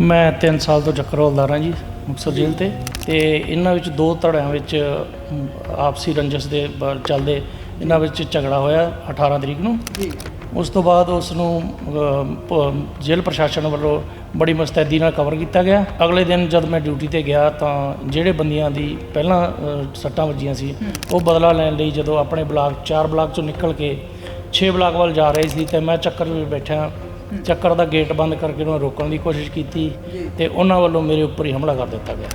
ਮੈਂ 3 ਸਾਲ ਤੋਂ ਚੱਕਰ ਹੌਲਦਾਰ ਹਾਂ ਜੀ ਮੁਕਤਸਰ ਜੇਲ੍ਹ ਤੇ ਤੇ ਇਹਨਾਂ ਵਿੱਚ ਦੋ ਧੜਿਆਂ ਵਿੱਚ ਆਪਸੀ ਰੰਜਸ ਦੇ ਚੱਲਦੇ ਇਹਨਾਂ ਵਿੱਚ ਝਗੜਾ ਹੋਇਆ 18 ਤਰੀਕ ਨੂੰ। ਜੀ। ਉਸ ਤੋਂ ਬਾਅਦ ਉਸ ਨੂੰ ਜੇਲ੍ਹ ਪ੍ਰਸ਼ਾਸਨ ਵੱਲੋਂ ਬੜੀ ਮੁਸਤੈਦੀ ਨਾਲ ਕਵਰ ਕੀਤਾ ਗਿਆ। ਅਗਲੇ ਦਿਨ ਜਦ ਮੈਂ ਡਿਊਟੀ ਤੇ ਗਿਆ ਤਾਂ ਜਿਹੜੇ ਬੰਦੀਆਂ ਦੀ ਪਹਿਲਾਂ ਸੱਟਾਂ ਵੱਜੀਆਂ ਸੀ ਉਹ ਬਦਲਾ ਲੈਣ ਲਈ ਜਦੋਂ ਆਪਣੇ ਬਲਾਕ ਚਾਰ ਬਲਾਕ ਚੋਂ ਨਿਕਲ ਕੇ 6 ਬਲਾਕ ਵੱਲ ਜਾ ਰਹੇ ਸੀ ਤੇ ਮੈਂ ਚੱਕਰ ਵਿੱਚ ਬੈਠਾ ਚੱਕਰ ਦਾ ਗੇਟ ਬੰਦ ਕਰਕੇ ਉਹਨੂੰ ਰੋਕਣ ਦੀ ਕੋਸ਼ਿਸ਼ ਕੀਤੀ। ਤੇ ਉਹਨਾਂ ਵੱਲੋਂ ਮੇਰੇ ਉੱਪਰ ਹੀ ਹਮਲਾ ਕਰ ਦਿੱਤਾ ਗਿਆ।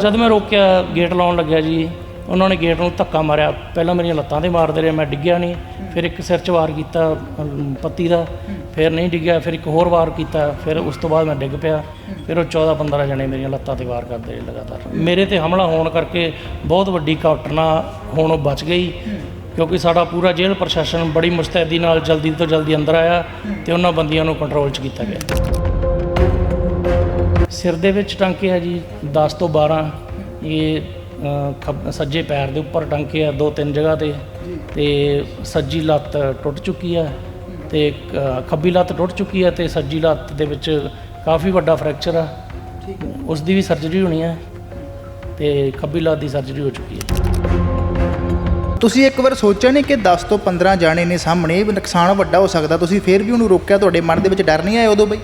ਜਦ ਮੈਂ ਰੋਕਿਆ ਗੇਟ ਲਾਉਣ ਲੱਗਿਆ ਜੀ ਉਹਨਾਂ ਨੇ ਗੇਟ ਨੂੰ ਧੱਕਾ ਮਾਰਿਆ। ਪਹਿਲਾਂ ਮੇਰੀਆਂ ਲੱਤਾਂ ਤੇ ਮਾਰਦੇ ਰਹੇ ਮੈਂ ਡਿੱਗਿਆ ਨਹੀਂ। ਫਿਰ ਇੱਕ ਸਿਰ 'ਚ ਵਾਰ ਕੀਤਾ ਪੱਤੀ ਦਾ। ਫਿਰ ਨਹੀਂ ਡਿੱਗਿਆ ਫਿਰ ਇੱਕ ਹੋਰ ਵਾਰ ਕੀਤਾ। ਫਿਰ ਉਸ ਤੋਂ ਬਾਅਦ ਮੈਂ ਡਿੱਗ ਪਿਆ। ਫਿਰ ਉਹ 14 15 ਜਣੇ ਮੇਰੀਆਂ ਲੱਤਾਂ ਤੇ ਵਾਰ ਕਰਦੇ ਰਹੇ ਲਗਾਤਾਰ। ਮੇਰੇ ਤੇ ਹਮਲਾ ਹੋਣ ਕਰਕੇ ਬਹੁਤ ਵੱਡੀ ਘਟਨਾ ਹੋਣੋਂ ਬਚ ਗਈ। ਕਿਉਂਕਿ ਸਾਡਾ ਪੂਰਾ ਜੇਲ੍ਹ ਪ੍ਰਸ਼ਾਸਨ ਬੜੀ ਮੁਸਤੈਦੀ ਨਾਲ ਜਲਦੀ ਤੋਂ ਜਲਦੀ ਅੰਦਰ ਆਇਆ ਤੇ ਉਹਨਾਂ ਬੰਦੀਆਂ ਨੂੰ ਕੰਟਰੋਲ 'ਚ ਕੀਤਾ ਗਿਆ। ਸਿਰ ਦੇ ਵਿੱਚ ਟਾਂਕੇ ਆ ਜੀ 10 ਤੋਂ 12 ਇਹ ਸੱਜੇ ਪੈਰ ਦੇ ਉੱਪਰ ਟਾਂਕੇ ਆ ਦੋ ਤਿੰਨ ਜਗ੍ਹਾ ਤੇ। ਤੇ ਸੱਜੀ ਲੱਤ ਟੁੱਟ ਚੁੱਕੀ ਆ ਤੇ ਖੱਬੀ ਲੱਤ ਟੁੱਟ ਚੁੱਕੀ ਆ ਤੇ ਸੱਜੀ ਲੱਤ ਦੇ ਵਿੱਚ ਕਾਫੀ ਵੱਡਾ ਫ੍ਰੈਕਚਰ ਆ। ਠੀਕ ਹੈ। ਉਸ ਦੀ ਵੀ ਸਰਜਰੀ ਹੋਣੀ ਆ ਤੇ ਖੱਬੀ ਲੱਤ ਦੀ ਸਰਜਰੀ ਹੋ ਚੁੱਕੀ ਹੈ ਤੁਸੀਂ ਇੱਕ ਵਾਰ ਸੋਚਿਆ ਨਹੀਂ ਕਿ 10 ਤੋਂ 15 ਜਾਣੇ ਨੇ ਸਾਹਮਣੇ? ਇਹ ਨੁਕਸਾਨ ਵੱਡਾ ਹੋ ਸਕਦਾ। ਤੁਸੀਂ ਫਿਰ ਵੀ ਉਹਨੂੰ ਰੋਕਿਆ? ਤੁਹਾਡੇ ਮਨ ਦੇ ਵਿੱਚ ਡਰ ਨਹੀਂ ਆਇਆ ਉਦੋਂ ਬਈ?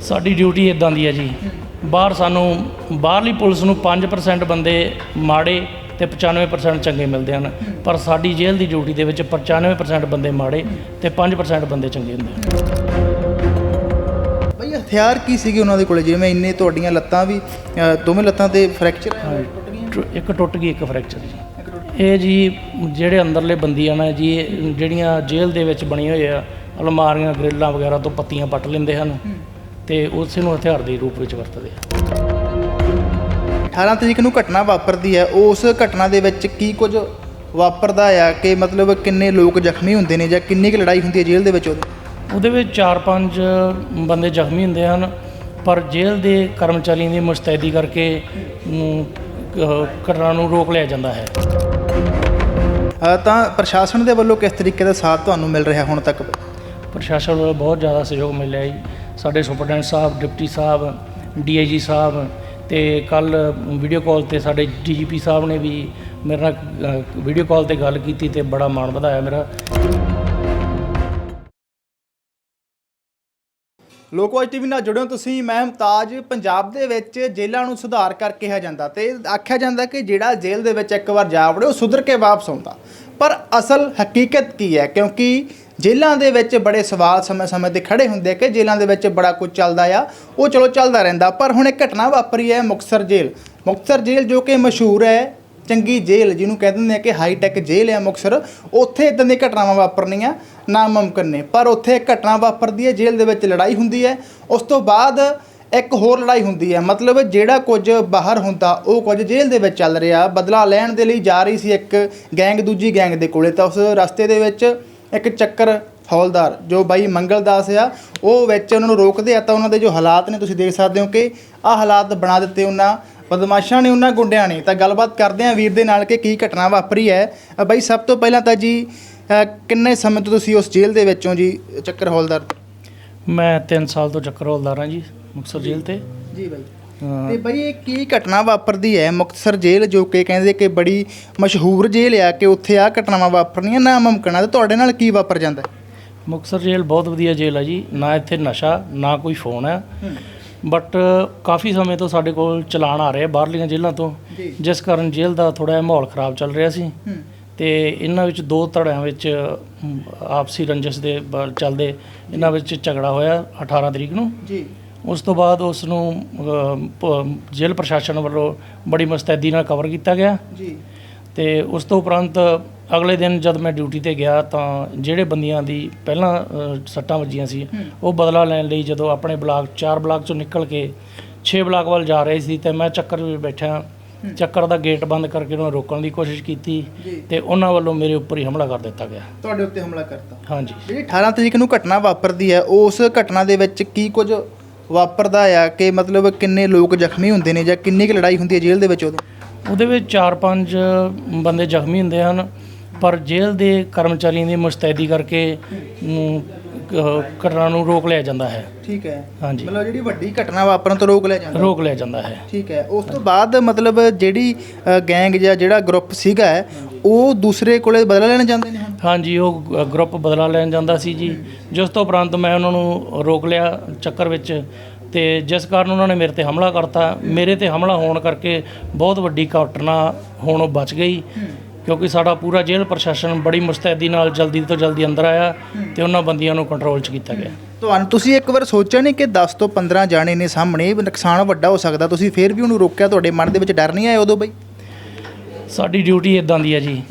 ਸਾਡੀ ਡਿਊਟੀ ਇਦਾਂ ਦੀ ਹੈ ਜੀ। ਬਾਹਰ ਸਾਨੂੰ ਬਾਹਰਲੀ ਪੁਲਿਸ ਨੂੰ 5% ਬੰਦੇ ਮਾੜੇ ਤੇ 95% ਚੰਗੇ ਮਿਲਦੇ ਹਨ। ਪਰ ਸਾਡੀ ਜੇਲ੍ਹ ਦੀ ਡਿਊਟੀ ਦੇ ਵਿੱਚ 95% ਬੰਦੇ ਮਾੜੇ ਤੇ 5% ਬੰਦੇ ਚੰਗੇ ਹੁੰਦੇ ਹਨ। ਬਈ ਹਥਿਆਰ ਕੀ ਸੀਗੇ ਉਹਨਾਂ ਦੇ ਕੋਲੇ? ਜਿਵੇਂ ਇੰਨੇ ਤੁਹਾਡੀਆਂ ਲੱਤਾਂ ਵੀ ਦੋਵੇਂ ਲੱਤਾਂ ਤੇ ਫ੍ਰੈਕਚਰ ਟੁੱਟ ਗਈਆਂ। ਇੱਕ ਟੁੱਟ ਗਈ ਇੱਕ ਫ੍ਰੈਕਚਰ ਜੀ। ਇਹ ਜੀ ਜਿਹੜੇ ਅੰਦਰਲੇ ਬੰਦੀਆਂ ਨੇ ਜੀ ਇਹ ਜਿਹੜੀਆਂ ਜੇਲ੍ਹ ਦੇ ਵਿੱਚ ਬਣੀ ਹੋਏ ਆ ਅਲਮਾਰੀਆਂ ਗ੍ਰਿਲਾਂ ਵਗੈਰਾ ਤੋਂ ਪੱਤੀਆਂ ਪੱਟ ਲੈਂਦੇ ਹਨ ਤੇ ਉਸੇ ਨੂੰ ਹਥਿਆਰ ਦੇ ਰੂਪ ਵਿੱਚ ਵਰਤਦੇ ਆ। 18 ਤਰੀਕ ਨੂੰ ਘਟਨਾ ਵਾਪਰਦੀ ਹੈ। ਉਸ ਘਟਨਾ ਦੇ ਵਿੱਚ ਕੀ ਕੁਝ ਵਾਪਰਦਾ ਆ ਕਿ ਮਤਲਬ ਕਿੰਨੇ ਲੋਕ ਜ਼ਖਮੀ ਹੁੰਦੇ ਨੇ ਜਾਂ ਕਿੰਨੀ ਕੁ ਲੜਾਈ ਹੁੰਦੀ ਹੈ ਜੇਲ੍ਹ ਦੇ ਵਿੱਚ ਉਹਦੇ? ਵਿੱਚ 4-5 ਬੰਦੇ ਜ਼ਖਮੀ ਹੁੰਦੇ ਹਨ ਪਰ ਜੇਲ੍ਹ ਦੇ ਕਰਮਚਾਰੀਆਂ ਦੀ ਮੁਸਤੈਦੀ ਕਰਕੇ ਘਟਨਾ ਨੂੰ ਰੋਕ ਲਿਆ ਜਾਂਦਾ ਹੈ। ਤਾਂ ਪ੍ਰਸ਼ਾਸਨ ਦੇ ਵੱਲੋਂ ਕਿਸ ਤਰੀਕੇ ਦਾ ਸਾਥ ਤੁਹਾਨੂੰ ਮਿਲ ਰਿਹਾ ਹੁਣ ਤੱਕ? ਪ੍ਰਸ਼ਾਸਨ ਵੱਲੋਂ ਬਹੁਤ ਜ਼ਿਆਦਾ ਸਹਿਯੋਗ ਮਿਲਿਆ ਜੀ। ਸਾਡੇ ਸੁਪਰਡੈਂਟ ਸਾਹਿਬ, ਡਿਪਟੀ ਸਾਹਿਬ, ਡੀਆਈਜੀ ਸਾਹਿਬ ਤੇ ਕੱਲ ਵੀਡੀਓ ਕਾਲ ਤੇ ਸਾਡੇ ਡੀਜੀਪੀ ਸਾਹਿਬ ਨੇ ਵੀ ਮੇਰੇ ਨਾਲ ਵੀਡੀਓ ਕਾਲ ਤੇ ਗੱਲ ਕੀਤੀ ਤੇ ਬੜਾ ਮਾਣ ਵਧਾਇਆ ਮੇਰਾ। ਲੋਕਵਾਜ ਟੀਵੀ ਨਾਲ ਜੁੜਿਓ ਤੁਸੀਂ, ਮੈਂ ਮੁਮਤਾਜ, ਪੰਜਾਬ ਦੇ ਵਿੱਚ ਜੇਲ੍ਹਾਂ ਨੂੰ ਸੁਧਾਰ ਕਰ ਕਿਹਾ ਜਾਂਦਾ ਤੇ ਆਖਿਆ ਜਾਂਦਾ ਕਿ ਜਿਹੜਾ ਜੇਲ੍ਹ ਦੇ ਵਿੱਚ ਇੱਕ ਵਾਰ ਜਾ ਵੜੇ ਉਹ ਸੁਧਰ ਕੇ ਵਾਪਸ ਆਉਂਦਾ। ਪਰ ਅਸਲ ਹਕੀਕਤ ਕੀ ਹੈ? ਕਿਉਂਕਿ ਜੇਲ੍ਹਾਂ ਦੇ ਵਿੱਚ ਬੜੇ ਸਵਾਲ ਸਮੇਂ-ਸਮੇਂ ਤੇ ਖੜੇ ਹੁੰਦੇ ਆ ਕਿ ਜੇਲ੍ਹਾਂ ਦੇ ਵਿੱਚ ਬੜਾ ਕੁਝ ਚੱਲਦਾ ਆ, ਉਹ ਚਲੋ ਚੱਲਦਾ ਰਹਿੰਦਾ, ਪਰ ਹੁਣ ਇੱਕ ਘਟਨਾ ਵਾਪਰੀ ਹੈ ਮੁਕਤਸਰ ਜੇਲ੍ਹ। ਮੁਕਤਸਰ ਜੇਲ੍ਹ ਜੋ ਕਿ ਮਸ਼ਹੂਰ ਹੈ ਚੰਗੀ ਜੇਲ੍ਹ, ਜਿਹਨੂੰ ਕਹਿ ਦਿੰਦੇ ਨੇ ਕਿ ਹਾਈ ਟੈਕ ਜੇਲ੍ਹ ਹੈ ਮੁਕਤਸਰ, ਉੱਥੇ ਇਦਾਂ ਦੀਆਂ ਘਟਨਾਵਾਂ ਵਾਪਰਨੀਆਂ ਨਾਮੁਮਕਿਨ ਨੇ। ਪਰ ਉੱਥੇ ਘਟਨਾ ਵਾਪਰਦੀ ਹੈ, ਜੇਲ੍ਹ ਦੇ ਵਿੱਚ ਲੜਾਈ ਹੁੰਦੀ ਹੈ। ਉਸ ਤੋਂ ਬਾਅਦ ਇੱਕ ਹੋਰ ਲੜਾਈ ਹੁੰਦੀ ਹੈ। ਮਤਲਬ ਜਿਹੜਾ ਕੁਝ ਬਾਹਰ ਹੁੰਦਾ, ਉਹ ਕੁਝ ਜੇਲ੍ਹ ਦੇ ਵਿੱਚ ਚੱਲ ਰਿਹਾ। ਬਦਲਾ ਲੈਣ ਦੇ ਲਈ ਜਾ ਰਹੀ ਸੀ ਇੱਕ ਗੈਂਗ, ਦੂਜੀ ਗੈਂਗ ਦੇ ਕੋਲੇ। ਤਾਂ ਉਸ ਰਸਤੇ ਦੇ ਵਿੱਚ ਇੱਕ ਚੱਕਰ ਹੌਲਦਾਰ, ਜੋ ਬਾਈ ਮੰਗਲਦਾਸ ਆ, ਉਹ ਵਿੱਚ ਉਹਨਾਂ ਨੂੰ ਰੋਕਦੇ ਆ। ਤਾਂ ਉਹਨਾਂ ਦੇ ਜੋ ਹਾਲਾਤ ਨੇ, ਤੁਸੀਂ ਦੇਖ ਸਕਦੇ ਹੋ ਕਿ ਆਹ ਹਾਲਾਤ ਬਣਾ ਦਿੱਤੇ ਉਹਨਾਂ ਬਦਮਾਸ਼ਾਂ ਨੇ ਉਹਨਾਂ ਗੁੰਡਿਆਂ ਨੇ। ਤਾਂ ਗੱਲਬਾਤ ਕਰਦੇ ਆ ਵੀਰ ਦੇ ਨਾਲ ਕਿ ਕੀ ਘਟਨਾ ਵਾਪਰੀ ਹੈ। ਬਾਈ ਸਭ ਤੋਂ ਪਹਿਲਾਂ ਤਾਂ ਜੀ ਕਿੰਨੇ ਸਮੇਂ ਤੋਂ ਤੁਸੀਂ ਉਸ ਜੇਲ੍ਹ ਦੇ ਵਿੱਚੋਂ ਜੀ ਚੱਕਰ ਹੌਲਦਾਰ? ਮੈਂ 3 ਸਾਲ ਤੋਂ ਚੱਕਰ ਹੌਲਦਾਰ ਹਾਂ ਜੀ ਮੁਕਤਸਰ ਜੇਲ੍ਹ ਤੇ। ਜੀ ਬਾਈ। ਤੇ ਬਾਈ ਇਹ ਕੀ ਘਟਨਾ ਵਾਪਰਦੀ ਹੈ? ਮੁਕਤਸਰ ਜੇਲ੍ਹ ਜੋ ਕਿ ਕਹਿੰਦੇ ਕਿ ਬੜੀ ਮਸ਼ਹੂਰ ਜੇਲ੍ਹ ਆ ਕਿ ਉੱਥੇ ਆ ਘਟਨਾਵਾਂ ਵਾਪਰਨੀਆਂ ਨਾ ਮੁਮਕਿਨ ਆ। ਤੇ ਤੁਹਾਡੇ ਨਾਲ ਕੀ ਵਾਪਰ ਜਾਂਦਾ? ਮੁਕਤਸਰ ਜੇਲ੍ਹ ਬਹੁਤ ਵਧੀਆ ਜੇਲ੍ਹ ਹੈ ਜੀ। ਨਾ ਇੱਥੇ ਨਸ਼ਾ ਨਾ ਕੋਈ ਫੋਨ ਹੈ। ਬਟ ਕਾਫੀ ਸਮੇਂ ਤੋਂ ਸਾਡੇ ਕੋਲ ਚਲਾਨ ਆ ਰਹੇ ਬਾਹਰਲੀਆਂ ਜੇਲ੍ਹਾਂ ਤੋਂ। ਜਿਸ ਕਾਰਨ ਜੇਲ੍ਹ ਦਾ ਥੋੜਾ ਜਿਹਾ ਮਾਹੌਲ ਖਰਾਬ ਚੱਲ ਰਿਹਾ ਸੀ। ਤੇ ਇਹਨਾਂ ਵਿੱਚ ਦੋ ਧੜਿਆਂ ਵਿੱਚ ਆਪਸੀ ਰੰਜਸ ਦੇ ਚੱਲਦੇ ਇਹਨਾਂ ਵਿੱਚ ਝਗੜਾ ਹੋਇਆ 18 ਤਰੀਕ ਨੂੰ। ਜੀ। ਉਸ ਤੋਂ ਬਾਅਦ ਉਸ ਨੂੰ ਜੇਲ੍ਹ ਪ੍ਰਸ਼ਾਸਨ ਵੱਲੋਂ ਬੜੀ ਮੁਸਤੈਦੀ ਨਾਲ ਕਵਰ ਕੀਤਾ ਗਿਆ। ਜੀ। ਤੇ ਉਸ ਤੋਂ ਉਪਰੰਤ ਅਗਲੇ ਦਿਨ ਜਦ ਮੈਂ ਡਿਊਟੀ ਤੇ ਗਿਆ ਤਾਂ ਜਿਹੜੇ ਬੰਦੀਆਂ ਦੀ ਪਹਿਲਾਂ ਅ, ਸੱਟਾਂ ਵੱਜੀਆਂ ਸੀ ਉਹ ਬਦਲਾ ਲੈਣ ਲਈ ਜਦੋਂ ਆਪਣੇ ਬਲਾਕ ਚਾਰ ਬਲਾਕ ਚੋਂ ਨਿਕਲ ਕੇ 6 ਬਲਾਕ ਵੱਲ ਜਾ ਰਹੇ ਸੀ ਤੇ ਮੈਂ ਚੱਕਰ ਵਿੱਚ ਬੈਠਾ ਚੱਕਰ ਦਾ ਗੇਟ ਬੰਦ ਕਰਕੇ ਉਹਨੂੰ ਰੋਕਣ ਦੀ ਕੋਸ਼ਿਸ਼ ਕੀਤੀ ਜੀ। ਤੇ ਉਹਨਾਂ ਵੱਲੋਂ ਮੇਰੇ ਉੱਪਰ ਹੀ ਹਮਲਾ ਕਰ ਦਿੱਤਾ ਗਿਆ। ਤੁਹਾਡੇ ਉੱਤੇ ਹਮਲਾ ਕਰਤਾ। ਹਾਂਜੀ। ਜਿਹੜੀ 18 ਤਰੀਕ ਨੂੰ ਘਟਨਾ ਵਾਪਰਦੀ ਹੈ ਉਸ ਘਟਨਾ ਦੇ ਵਿੱਚ ਕੀ ਕੁਝ ਵਾਪਰਦਾ ਆ? ਕਿ ਮਤਲਬ ਕਿੰਨੇ ਲੋਕ ਜ਼ਖਮੀ ਹੁੰਦੇ ਨੇ ਜਾਂ ਕਿੰਨੀ ਕੁ ਲੜਾਈ ਹੁੰਦੀ ਹੈ ਜੇਲ੍ਹ ਦੇ ਵਿੱਚ ਉਦੋਂ? ਉਹਦੇ ਵਿੱਚ 4-5 ਬੰਦੇ ਜ਼ਖਮੀ ਹੁੰਦੇ ਹਨ। ਪਰ ਜੇਲ੍ਹ ਦੇ ਕਰਮਚਾਰੀਆਂ ਦੀ ਮੁਸਤੈਦੀ ਕਰਕੇ ਨੂੰ, ਅ, ਘਟਨਾ ਨੂੰ ਰੋਕ ਲਿਆ ਜਾਂਦਾ ਹੈ। ਠੀਕ ਹੈ। ਹਾਂਜੀ। ਮਤਲਬ ਜਿਹੜੀ ਵੱਡੀ ਘਟਨਾ ਵਾਪਰਨ ਤੋਂ ਰੋਕ ਲਿਆ ਜਾਂਦਾ। ਰੋਕ ਲਿਆ ਜਾਂਦਾ ਹੈ। ਠੀਕ ਹੈ। ਉਸ ਤੋਂ ਬਾਅਦ ਮਤਲਬ ਜਿਹੜੀ ਗੈਂਗ ਜਾਂ ਜਿਹੜਾ ਗਰੁੱਪ ਸੀਗਾ ਹੈ, ਉਹ ਦੂਸਰੇ ਕੋਲੇ ਬਦਲਾ ਲੈਣ ਜਾਂਦੇ ਨੇ ਹੁਣ? ਹਾਂਜੀ ਉਹ ਗ- ਗਰੁੱਪ ਬਦਲਾ ਲੈਣ ਜਾਂਦਾ ਸੀ ਜੀ। ਜਿਸ ਤੋਂ ਉਪਰੰਤ ਮੈਂ ਉਹਨਾਂ ਨੂੰ ਰੋਕ ਲਿਆ ਚੱਕਰ ਵਿੱਚ ਤੇ ਜਿਸ ਕਾਰਨ ਉਹਨਾਂ ਨੇ ਮੇਰੇ ਤੇ ਹਮਲਾ ਕਰਤਾ। ਮੇਰੇ ਤੇ ਹਮਲਾ ਹੋਣ ਕਰਕੇ ਬਹੁਤ ਵੱਡੀ ਘਟਨਾ ਹੋਣੋਂ ਬਚ ਗਈ। ਕਿਉਂਕਿ ਸਾਡਾ ਪੂਰਾ ਜੇਲ੍ਹ ਪ੍ਰਸ਼ਾਸਨ ਬੜੀ ਮੁਸਤੈਦੀ ਨਾਲ ਜਲਦੀ ਤੋਂ ਜਲਦੀ ਅੰਦਰ ਆਇਆ ਤੇ ਉਹਨਾਂ ਬੰਦੀਆਂ ਨੂੰ ਕੰਟਰੋਲ 'ਚ ਕੀਤਾ ਗਿਆ। ਤੁਹਾਨੂੰ ਤੁਸੀਂ ਇੱਕ ਵਾਰ ਸੋਚਿਆ ਨਹੀਂ ਕਿ 10 ਤੋਂ 15 ਜਾਣੇ ਨੇ ਸਾਹਮਣੇ ਨੁਕਸਾਨ ਵੱਡਾ ਹੋ ਸਕਦਾ ਤੁਸੀਂ ਫਿਰ ਵੀ ਉਹਨੂੰ ਰੋਕਿਆ ਤੁਹਾਡੇ ਮਨ ਦੇ ਵਿੱਚ ਡਰ ਨਹੀਂ ਆਇਆ ਉਦੋਂ ਬਈ? ਸਾਡੀ ਡਿਊਟੀ ਇਦਾਂ ਦੀ ਹੈ ਜੀ।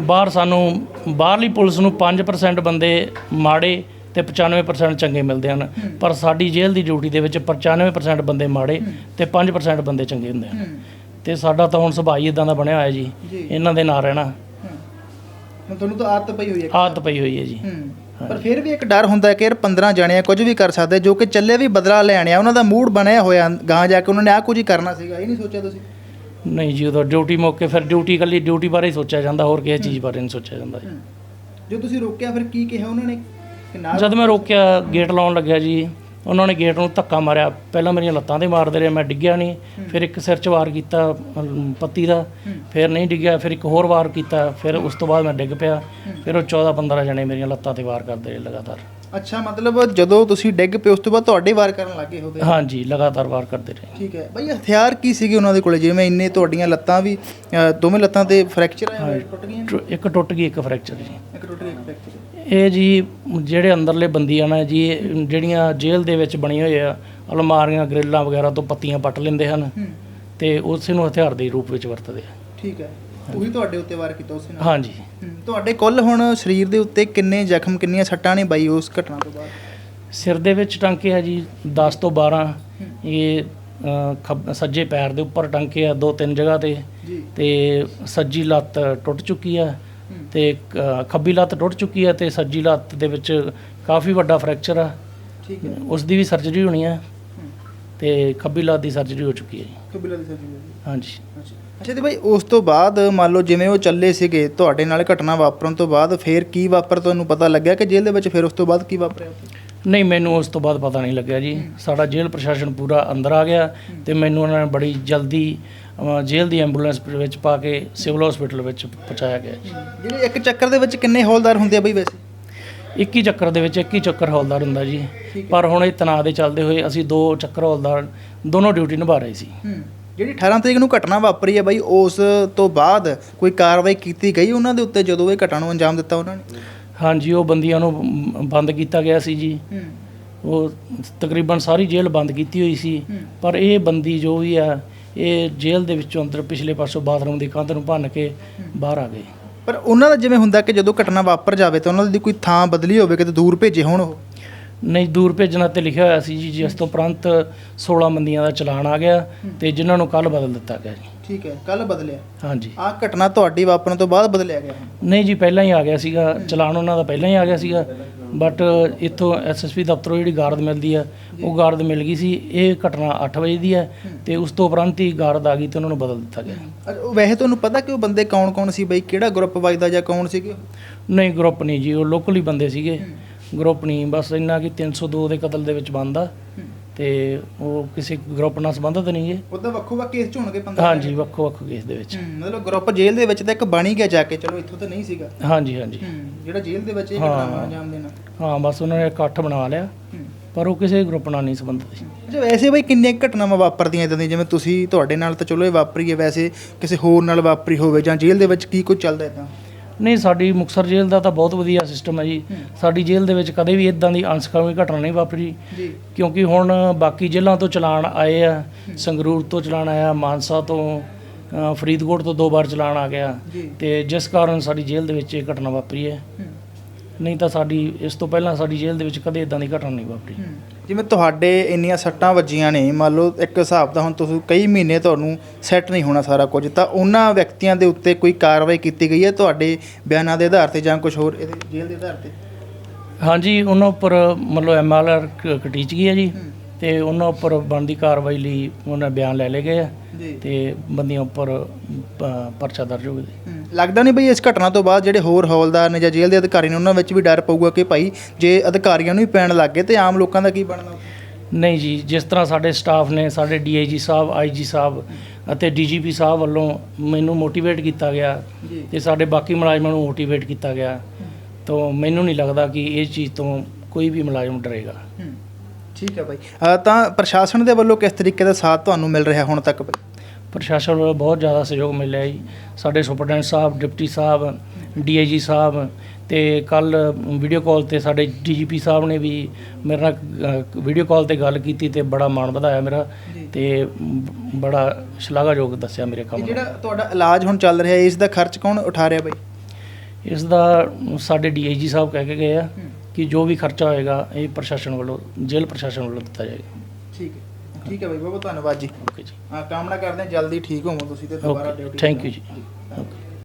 ਬਾਹਰ ਸਾਨੂੰ ਬਾਹਰਲੀ ਪੁਲਿਸ ਨੂੰ 5% ਬੰਦੇ ਮਾੜੇ ਤੇ 95% ਚੰਗੇ ਮਿਲਦੇ ਹਨ। ਪਰ ਸਾਡੀ ਜੇਲ੍ਹ ਦੀ ਡਿਊਟੀ ਦੇ ਵਿੱਚ 95% ਬੰਦੇ ਮਾੜੇ ਤੇ 5% ਬੰਦੇ ਚੰਗੇ ਹੁੰਦੇ ਹਨ। ਤੇ ਸਾਡਾ ਤਾਂ ਹੁਣ ਸੁਭਾਅ ਹੀ ਇਦਾਂ ਦਾ ਬਣਿਆ ਹੋਇਆ ਜੀ। ਜੀ। ਇਹਨਾਂ ਦੇ ਨਾਲ ਰਹਿਣਾ। ਹੁਣ ਤੁਹਾਨੂੰ ਤਾਂ ਆਦਤ ਪਈ ਹੋਈ ਹੈ ਆਦਤ ਪਈ ਹੋਈ ਹੈ ਜੀ। ਹੂੰ। ਪਰ ਫਿਰ ਵੀ ਇੱਕ ਡਰ ਹੁੰਦਾ ਹੈ ਕਿ ਯਾਰ 15 ਜਾਣੇ ਆ ਕੁਝ ਵੀ ਕਰ ਸਕਦੇ ਜੋ ਕਿ ਚੱਲੇ ਵੀ ਬਦਲਾ ਲੈਣ ਆ ਉਹਨਾਂ ਦਾ ਮੂਡ ਬਣਿਆ ਹੋਇਆ ਗਾਂ ਜਾ ਕੇ ਉਹਨਾਂ ਨੇ ਆ ਕੁਝ ਹੀ ਕਰਨਾ ਸੀਗਾ ਇਹ ਨਹੀਂ ਸੋਚਿਆ ਤੁਸੀਂ? ਨਹੀਂ ਜੀ ਉਦੋਂ ਡਿਊਟੀ ਮੌਕੇ ਫਿਰ ਡਿਊਟੀ ਕੱਲੀ ਡਿਊਟੀ ਬਾਰੇ ਹੀ ਸੋਚਿਆ ਜਾਂਦਾ ਹੋਰ ਕਿਸੇ ਚੀਜ਼ ਬਾਰੇ ਨਹੀਂ ਸੋਚਿਆ ਜਾਂਦਾ ਜੀ। ਜੋ ਤੁਸੀਂ ਰੋਕਿਆ ਫਿਰ ਕੀ ਕਿਹਾ ਉਹਨਾਂ ਨੇ ਕਿ ਨਾ ਜਦ ਮੈਂ ਰੋਕਿਆ ਗੇਟ ਲਾਉਣ ਲੱਗਿਆ ਜੀ। ਉਹਨਾਂ ਨੇ ਗੇਟ ਨੂੰ ਧੱਕਾ ਮਾਰਿਆ। ਪਹਿਲਾਂ ਮੇਰੀਆਂ ਲੱਤਾਂ ਤੇ ਮਾਰਦੇ ਰਹੇ ਮੈਂ ਡਿੱਗਿਆ ਨਹੀਂ। ਫਿਰ ਇੱਕ ਸਿਰ 'ਚ ਵਾਰ ਕੀਤਾ ਅਮ, ਪੱਤੀ ਦਾ। ਫਿਰ ਨਹੀਂ ਡਿੱਗਿਆ ਫਿਰ ਇੱਕ ਹੋਰ ਵਾਰ ਕੀਤਾ। ਫਿਰ ਉਸ ਤੋਂ ਬਾਅਦ ਮੈਂ ਡਿੱਗ ਪਿਆ। ਫਿਰ ਉਹ 14 15 ਜਣੇ ਮੇਰੀਆਂ ਲੱਤਾਂ ਤੇ ਵਾਰ ਕਰਦੇ ਰਹੇ ਲਗਾਤਾਰ। ਅੱਛਾ ਮਤਲਬ ਜਦੋਂ ਤੁਸੀਂ ਡਿੱਗ ਪਏ ਉਸ ਤੋਂ ਬਾਅਦ ਤੁਹਾਡੇ ਵਾਰ ਕਰਨ ਲੱਗੇ ਹੋਵੇ ਹਾਂਜੀ ਲਗਾਤਾਰ ਵਾਰ ਕਰਦੇ ਰਹੇ। ਠੀਕ ਹੈ। ਬਈ ਹਥਿਆਰ ਕੀ ਸੀਗੇ ਉਹਨਾਂ ਦੇ ਕੋਲੇ? ਜਿਵੇਂ ਇੰਨੇ ਤੁਹਾਡੀਆਂ ਲੱਤਾਂ ਵੀ ਅ, ਦੋਵੇਂ ਲੱਤਾਂ ਤੇ ਫ੍ਰੈਕਚਰ ਆਇਆ ਟੁੱਟ ਗਈਆਂ? ਟੁ- ਇੱਕ ਟੁੱਟ ਗਈ ਇੱਕ ਫ੍ਰੈਕਚਰ ਜੀ। ਇੱਕ ਟੁੱਟ ਗਈ ਇੱਕ ਫ੍ਰੈਕਚਰ ਇਹ ਜੀ ਜਿਹੜੇ ਅੰਦਰਲੇ ਬੰਦੀਆਂ ਨੇ ਜੀ ਇਹ ਜਿਹੜੀਆਂ ਜੇਲ੍ਹ ਦੇ ਵਿੱਚ ਬਣੀ ਹੋਏ ਆ ਅਲਮਾਰੀਆਂ ਗ੍ਰਿਲਾਂ ਵਗੈਰਾ ਤੋਂ ਪੱਤੀਆਂ ਪੱਟ ਲੈਂਦੇ ਹਨ ਹੂੰ। ਤੇ ਉਸੇ ਨੂੰ ਹਥਿਆਰ ਦੇ ਰੂਪ ਵਿੱਚ ਵਰਤਦੇ ਆ। ਠੀਕ ਹੈ। ਉਹੀ ਤੁਹਾਡੇ ਉੱਤੇ ਵਾਰ ਕੀਤਾ ਉਸੇ ਨਾਲ? ਹਾਂਜੀ। ਹੂੰ, ਤੁਹਾਡੇ ਕੁੱਲ ਹੁਣ ਸਰੀਰ ਦੇ ਉੱਤੇ ਕਿੰਨੇ ਜ਼ਖਮ ਕਿੰਨੀਆਂ ਸੱਟਾਂ ਨੇ ਬਾਈ ਉਸ ਘਟਨਾ ਤੋਂ ਬਾਅਦ? ਸਿਰ ਦੇ ਵਿੱਚ ਟਾਂਕੇ ਆ ਜੀ 10 ਤੋਂ 12 ਇਹ ਸੱਜੇ ਪੈਰ ਦੇ ਉੱਪਰ ਟਾਂਕੇ ਆ ਦੋ ਤਿੰਨ ਜਗ੍ਹਾ ਤੇ। ਤੇ ਸੱਜੀ ਲੱਤ ਟੁੱਟ ਚੁੱਕੀ ਆ ਹੂੰ। ਤੇ ਖੱਬੀ ਲੱਤ ਟੁੱਟ ਚੁੱਕੀ ਆ ਤੇ ਸੱਜੀ ਲੱਤ ਦੇ ਵਿੱਚ ਕਾਫੀ ਵੱਡਾ ਫ੍ਰੈਕਚਰ ਆ। ਠੀਕ ਹੈ। ਉਸ ਦੀ ਵੀ ਸਰਜਰੀ ਹੋਣੀ ਹੂੰ। ਤੇ ਖੱਬੀ ਲੱਤ ਦੀ ਸਰਜਰੀ ਹੋ ਚੁੱਕੀ ਹੈ ਜੀ। ਕਬੀਲਾ ਦੀ ਸਰਜਰੀ ਹਾਂਜੀ। ਅੱਛਾ। ਤੇ ਬਾਈ ਉਸ ਤੋਂ ਬਾਅਦ ਮੰਨ ਲਓ ਜਿਵੇਂ ਉਹ ਚੱਲੇ ਸੀਗੇ ਤੁਹਾਡੇ ਨਾਲ ਘਟਨਾ ਵਾਪਰਨ ਤੋਂ ਬਾਅਦ ਫੇਰ ਕੀ ਵਾਪਰ ਤੁਹਾਨੂੰ ਪਤਾ ਲੱਗਿਆ ਕਿ ਜੇਲ੍ਹ ਦੇ ਵਿੱਚ ਫਿਰ ਉਸ ਤੋਂ ਬਾਅਦ ਕੀ ਵਾਪਰਿਆ ਨਹੀਂ ਮੈਨੂੰ ਉਸ ਤੋਂ ਬਾਅਦ ਪਤਾ ਨਹੀਂ ਲੱਗਿਆ ਜੀ। ਸਾਡਾ ਜੇਲ੍ਹ ਪ੍ਰਸ਼ਾਸਨ ਪੂਰਾ ਅੰਦਰ ਆ ਗਿਆ ਤੇ ਮੈਨੂੰ ਉਹਨਾਂ ਨੇ ਬੜੀ ਜਲਦੀ ਅ, ਜੇਲ੍ਹ ਦੀ ਐਂਬੂਲੈਂਸ ਵਿੱਚ ਪਾ ਕੇ ਸਿਵਲ ਹਸਪੀਟਲ ਵਿੱਚ ਪਹੁੰਚਾਇਆ ਗਿਆ ਜੀ। ਜਿਹੜੇ ਇੱਕ ਚੱਕਰ ਦੇ ਵਿੱਚ ਕਿੰਨੇ ਹੌਲਦਾਰ ਹੁੰਦੇ ਆ ਬਈ ਵੈਸੇ? ਇੱਕ ਹੀ ਚੱਕਰ ਦੇ ਵਿੱਚ ਇੱਕ ਹੀ ਚੱਕਰ ਹੌਲਦਾਰ ਹੁੰਦਾ ਜੀ। ਪਰ ਹੁਣ ਇਹ ਤਣਾਅ ਦੇ ਚੱਲਦੇ ਹੋਏ ਅਸੀਂ ਦੋ ਚੱਕਰ ਹੌਲਦਾਰ ਦੋਨੋਂ ਡਿਊਟੀ ਨਿਭਾ ਰਹੇ ਸੀ। ਜਿਹੜੀ 18 ਤਰੀਕ ਨੂੰ ਘਟਨਾ ਵਾਪਰੀ ਹੈ ਬਾਈ ਉਸ ਤੋਂ ਬਾਅਦ ਕੋਈ ਕਾਰਵਾਈ ਕੀਤੀ ਗਈ ਉਹਨਾਂ ਦੇ ਉੱਤੇ ਜਦੋਂ ਇਹ ਘਟਨਾ ਨੂੰ ਅੰਜਾਮ ਦਿੱਤਾ ਉਹਨਾਂ ਨੇ? ਹਾਂਜੀ ਉਹ ਬੰਦੀਆਂ ਨੂੰ ਬੰਦ ਕੀਤਾ ਗਿਆ ਸੀ ਜੀ। ਹੂੰ। ਉਹ ਤਕਰੀਬਨ ਸਾਰੀ ਜੇਲ੍ਹ ਬੰਦ ਕੀਤੀ ਹੋਈ ਸੀ। ਹੂੰ। ਪਰ ਇਹ ਬੰਦੀ ਜੋ ਵੀ ਆ ਇਹ ਜੇਲ੍ਹ ਦੇ ਵਿੱਚੋਂ ਅੰਦਰ ਪਿਛਲੇ ਪਾਸੋਂ ਬਾਥਰੂਮ ਦੀ ਕੰਧ ਨੂੰ ਭੰਨ ਕੇ ਬਾਹਰ ਆ ਗਏ। ਪਰ ਉਹਨਾਂ ਦਾ ਜਿਵੇਂ ਹੁੰਦਾ ਕਿ ਜਦੋਂ ਘਟਨਾ ਵਾਪਰ ਜਾਵੇ ਤਾਂ ਉਹਨਾਂ ਦੀ ਕੋਈ ਥਾਂ ਬਦਲੀ ਹੋਵੇ ਕਿਤੇ ਦੂਰ ਭੇਜੇ ਹੋਣ ਉਹ? ਨਹੀਂ ਦੂਰ ਭੇਜਣਾ ਤੇ ਲਿਖਿਆ ਹੋਇਆ ਸੀ ਜੀ ਜਿਸ ਤੋਂ ਉਪਰੰਤ 16 ਬੰਦੀਆਂ ਦਾ ਚਲਾਨ ਆ ਗਿਆ ਤੇ ਜਿਨ੍ਹਾਂ ਨੂੰ ਕੱਲ ਬਦਲ ਦਿੱਤਾ ਗਿਆ ਜੀ। ਠੀਕ ਹੈ ਕੱਲ ਬਦਲਿਆ। ਹਾਂਜੀ। ਆਹ ਘਟਨਾ ਤੁਹਾਡੀ ਵਾਪਰਨ ਤੋਂ ਬਾਅਦ ਬਦਲਿਆ ਗਿਆ ਨਹੀਂ ਜੀ ਪਹਿਲਾਂ ਹੀ ਆ ਗਿਆ ਸੀਗਾ ਚਲਾਨ ਉਹਨਾਂ ਦਾ ਪਹਿਲਾਂ ਹੀ ਆ ਗਿਆ ਸੀਗਾ ਬਟ ਇੱਥੋਂ ਐਸਐਸਪੀ ਦਫ਼ਤਰੋਂ ਜਿਹੜੀ ਗਾਰਡ ਮਿਲਦੀ ਆ ਉਹ ਗਾਰਡ ਮਿਲ ਗਈ ਸੀ ਇਹ ਘਟਨਾ 8 ਵਜੇ ਦੀ ਹੈ ਤੇ ਉਸ ਤੋਂ ਉਪਰੰਤ ਹੀ ਗਾਰਡ ਆ ਗਈ ਤੇ ਉਹਨਾਂ ਨੂੰ ਬਦਲ ਦਿੱਤਾ ਗਿਆ। ਉਹ ਵੈਸੇ ਤੁਹਾਨੂੰ ਪਤਾ ਕਿ ਉਹ ਬੰਦੇ ਕੌਣ-ਕੌਣ ਸੀ ਬਈ? ਕਿਹੜਾ ਗਰੁੱਪ ਵੱਜਦਾ ਜਾਂ ਕੌਣ ਸੀਗੇ? ਨਹੀਂ ਗਰੁੱਪ ਨਹੀਂ ਜੀ ਉਹ ਲੋਕਲ ਹੀ ਬੰਦੇ ਸੀਗੇ। ਗਰੁੱਪ ਨਹੀਂ ਬਸ ਇੰਨਾ ਕਿ 302 ਦੇ ਕਤਲ ਦੇ ਵਿੱਚ ਬੰਦਾ ਤੇ ਉਹ ਕਿਸੇ ਗਰੁੱਪ ਨਾਲ ਸੰਬੰਧਿਤ ਨਹੀਂ ਜੀ ਉਹਦਾ ਵੱਖੋ ਵੱਖ ਕੇਸ ਚ ਹੋਣਗੇ ਬੰਦੇ ਹਾਂਜੀ ਵੱਖੋ ਵੱਖ ਕੇਸ ਦੇ ਵਿੱਚ। ਹੂੰ, ਮਤਲਬ ਗਰੁੱਪ ਜੇਲ੍ਹ ਦੇ ਵਿੱਚ ਤਾਂ ਇੱਕ ਬਣ ਹੀ ਗਿਆ ਜਾ ਕੇ ਚਲੋ ਇੱਥੋਂ ਤਾਂ ਨਹੀਂ ਸੀਗਾ। ਹਾਂਜੀ ਹਾਂਜੀ। ਹੂੰ, ਜਿਹੜਾ ਜੇਲ੍ਹ ਦੇ ਵਿੱਚ ਇਹ ਹਾਂ। ਘਟਨਾ ਅੰਜਾਮ ਦੇਣਾ। ਹਾਂ ਬਸ ਉਹਨਾਂ ਨੇ ਇਕੱਠ ਬਣਾ ਲਿਆ ਹੂੰ। ਪਰ ਉਹ ਕਿਸੇ ਗਰੁੱਪ ਨਾਲ ਨਹੀਂ ਸੰਬੰਧਿਤ ਸੀ। ਅੱਛਾ ਵੈਸੇ ਬਈ ਕਿੰਨੀਆਂ ਘਟਨਾਵਾਂ ਵਾਪਰਦੀਆਂ ਇਦਾਂ ਦੀਆਂ ਜਿਵੇਂ ਤੁਸੀਂ ਤੁਹਾਡੇ ਨਾਲ ਤਾਂ ਚਲੋ ਇਹ ਵਾਪਰੀ ਹੈ ਵੈਸੇ ਕਿਸੇ ਹੋਰ ਨਾਲ ਵਾਪਰੀ ਹੋਵੇ ਜਾਂ ਜੇਲ੍ਹ ਦੇ ਵਿੱਚ ਕੀ ਕੁਝ ਚੱਲਦਾ ਇਦਾਂ ਨਹੀਂ ਸਾਡੀ ਮੁਕਸਰ ਜੇਲ੍ਹ ਦਾ ਤਾਂ ਬਹੁਤ ਵਧੀਆ ਸਿਸਟਮ ਹੈ ਜੀ। ਸਾਡੀ ਜੇਲ੍ਹ ਦੇ ਵਿੱਚ ਕਦੇ ਵੀ ਇਦਾਂ ਦੀ ਅਨਸਕਾਮੀ ਘਟਨਾ ਨਹੀਂ ਵਾਪਰੀ। ਜੀ। ਕਿਉਂਕਿ ਹੁਣ ਬਾਕੀ ਜੇਲ੍ਹਾਂ ਤੋਂ ਚਲਾਨ ਆਏ ਆ। ਸੰਗਰੂਰ ਤੋਂ ਚਲਾਨ ਆਇਆ ਮਾਨਸਾ ਤੋਂ ਫਰੀਦਕੋਟ ਤੋਂ ਦੋ ਵਾਰ ਚਲਾਨ ਆ ਗਿਆ। ਤੇ ਜਿਸ ਕਾਰਨ ਸਾਡੀ ਜੇਲ੍ਹ ਦੇ ਵਿੱਚ ਇਹ ਘਟਨਾ ਵਾਪਰੀ ਹੈ। ਨਹੀਂ ਤਾਂ ਸਾਡੀ ਇਸ ਤੋਂ ਪਹਿਲਾਂ ਸਾਡੀ ਜੇਲ੍ਹ ਦੇ ਵਿੱਚ ਕਦੇ ਇਦਾਂ ਦੀ ਘਟਨਾ ਨਹੀਂ ਵਾਪਰੀ। ਜਿਵੇਂ ਤੁਹਾਡੇ ਇੰਨੀਆਂ ਸੱਟਾਂ ਵੱਜੀਆਂ ਨੇ ਮੰਨ ਲਓ ਇੱਕ ਹਿਸਾਬ ਦਾ ਹੁਣ ਤੁਸੀਂ ਕਈ ਮਹੀਨੇ ਤੁਹਾਨੂੰ ਸੈੱਟ ਨਹੀਂ ਹੋਣਾ ਸਾਰਾ ਕੁਝ ਤਾਂ ਉਹਨਾਂ ਵਿਅਕਤੀਆਂ ਦੇ ਉੱਤੇ ਕੋਈ ਕਾਰਵਾਈ ਕੀਤੀ ਗਈ ਹੈ ਤੁਹਾਡੇ ਬਿਆਨਾਂ ਦੇ ਆਧਾਰ ਤੇ ਜਾਂ ਕੁਝ ਹੋਰ ਇਹਦੇ ਜੇਲ੍ਹ ਦੇ ਆਧਾਰ ਤੇ? ਹਾਂਜੀ ਉਹਨਾਂ ਉੱਪਰ ਮਤਲਬ ਐਮਐਲਆਰ ਕਟੀਚ ਗਈ ਹੈ ਜੀ। ਤੇ ਉਹਨਾਂ ਉੱਪਰ ਬਣਦੀ ਕਾਰਵਾਈ ਲਈ ਉਹਨਾਂ ਬਿਆਨ ਲੈ ਲਏ ਗਏ ਆ ਤੇ ਬੰਦੀਆਂ ਉੱਪਰ ਪ- ਪਰਚਾ ਦਰਜ ਹੋ ਗਿਆ ਲੱਗਦਾ ਨਹੀਂ ਬਈ ਇਸ ਘਟਨਾ ਤੋਂ ਬਾਅਦ ਜਿਹੜੇ ਹੋਰ ਹੌਲਦਾਰ ਨੇ ਜਾਂ ਜੇਲ੍ਹ ਦੇ ਅਧਿਕਾਰੀ ਨੇ ਉਹਨਾਂ ਵਿੱਚ ਵੀ ਡਰ ਪਊਗਾ ਕਿ ਭਾਈ ਜੇ ਅਧਿਕਾਰੀਆਂ ਨੂੰ ਹੀ ਪੈਣ ਲੱਗ ਗਏ ਤੇ ਆਮ ਲੋਕਾਂ ਦਾ ਕੀ ਬਣਨਾ? ਨਹੀਂ ਜੀ ਜਿਸ ਤਰ੍ਹਾਂ ਸਾਡੇ ਸਟਾਫ ਨੇ ਸਾਡੇ ਡੀਆਈਜੀ ਸਾਹਿਬ ਆਈਜੀ ਸਾਹਿਬ ਅਤੇ ਡੀਜੀਪੀ ਸਾਹਿਬ ਵੱਲੋਂ ਮੈਨੂੰ ਮੋਟੀਵੇਟ ਕੀਤਾ ਗਿਆ ਜੀ। ਤੇ ਸਾਡੇ ਬਾਕੀ ਮੁਲਾਜ਼ਮਾਂ ਨੂੰ ਮੋਟੀਵੇਟ ਕੀਤਾ ਗਿਆ ਤਾਂ ਮੈਨੂੰ ਨਹੀਂ ਲੱਗਦਾ ਕਿ ਇਹ ਚੀਜ਼ ਤੋਂ ਕੋਈ ਵੀ ਮੁਲਾਜ਼ਮ ਡਰੇਗਾ। ਠੀਕ ਹੈ ਬਾਈ। ਤਾਂ ਪ੍ਰਸ਼ਾਸਨ ਦੇ ਵੱਲੋਂ ਕਿਸ ਤਰੀਕੇ ਦਾ ਸਾਥ ਤੁਹਾਨੂੰ ਮਿਲ ਰਿਹਾ ਹੁਣ ਤੱਕ ਬਈ? ਪ੍ਰਸ਼ਾਸਨ ਵੱਲੋਂ ਬਹੁਤ ਜ਼ਿਆਦਾ ਸਹਿਯੋਗ ਮਿਲਿਆ ਜੀ। ਸਾਡੇ ਸੁਪਰਡੈਂਟ ਸਾਹਿਬ ਡਿਪਟੀ ਸਾਹਿਬ ਡੀਆਈਜੀ ਸਾਹਿਬ ਤੇ ਕੱਲ ਵੀਡੀਓ ਕਾਲ ਤੇ ਸਾਡੇ ਡੀਜੀਪੀ ਸਾਹਿਬ ਨੇ ਵੀ ਮੇਰੇ ਨਾਲ ਵੀਡੀਓ ਕਾਲ ਤੇ ਗੱਲ ਕੀਤੀ ਤੇ ਬੜਾ ਮਾਣ ਵਧਾਇਆ ਮੇਰਾ। ਤੇ ਬੜਾ ਸ਼ਲਾਘਾਯੋਗ ਦੱਸਿਆ ਮੇਰੇ ਕੰਮ ਜਿਹੜਾ ਤੁਹਾਡਾ ਇਲਾਜ ਹੁਣ ਚੱਲ ਰਿਹਾ ਇਸ ਦਾ ਖਰਚ ਕੌਣ ਉਠਾ ਰਿਹਾ ਬਾਈ? ਇਸ ਦਾ ਸਾਡੇ ਡੀਆਈਜੀ ਸਾਹਿਬ ਕਹਿ ਕੇ ਗਏ ਆ। ਕਿ ਜੋ ਵੀ ਖਰਚਾ ਹੋਏਗਾ ਇਹ ਪ੍ਰਸ਼ਾਸਨ ਵੱਲੋਂ ਜੇਲ੍ਹ ਪ੍ਰਸ਼ਾਸਨ ਵੱਲੋਂ ਦਿੱਤਾ ਜਾਏਗਾ। ਠੀਕ ਹੈ। ਠੀਕ ਹੈ ਬਾਈ ਬਹੁਤ ਧੰਨਵਾਦ ਜੀ। ਓਕੇ ਜੀ। ਹਾਂ ਕਾਮਨਾ ਕਰਦੇ ਹਾਂ ਜਲਦੀ ਠੀਕ ਹੋਵੋ ਤੁਸੀਂ ਤੇ ਦੁਬਾਰਾ ਓਕੇ ਡਿਊਟੀ ਥੈਂਕ ਯੂ ਜੀ।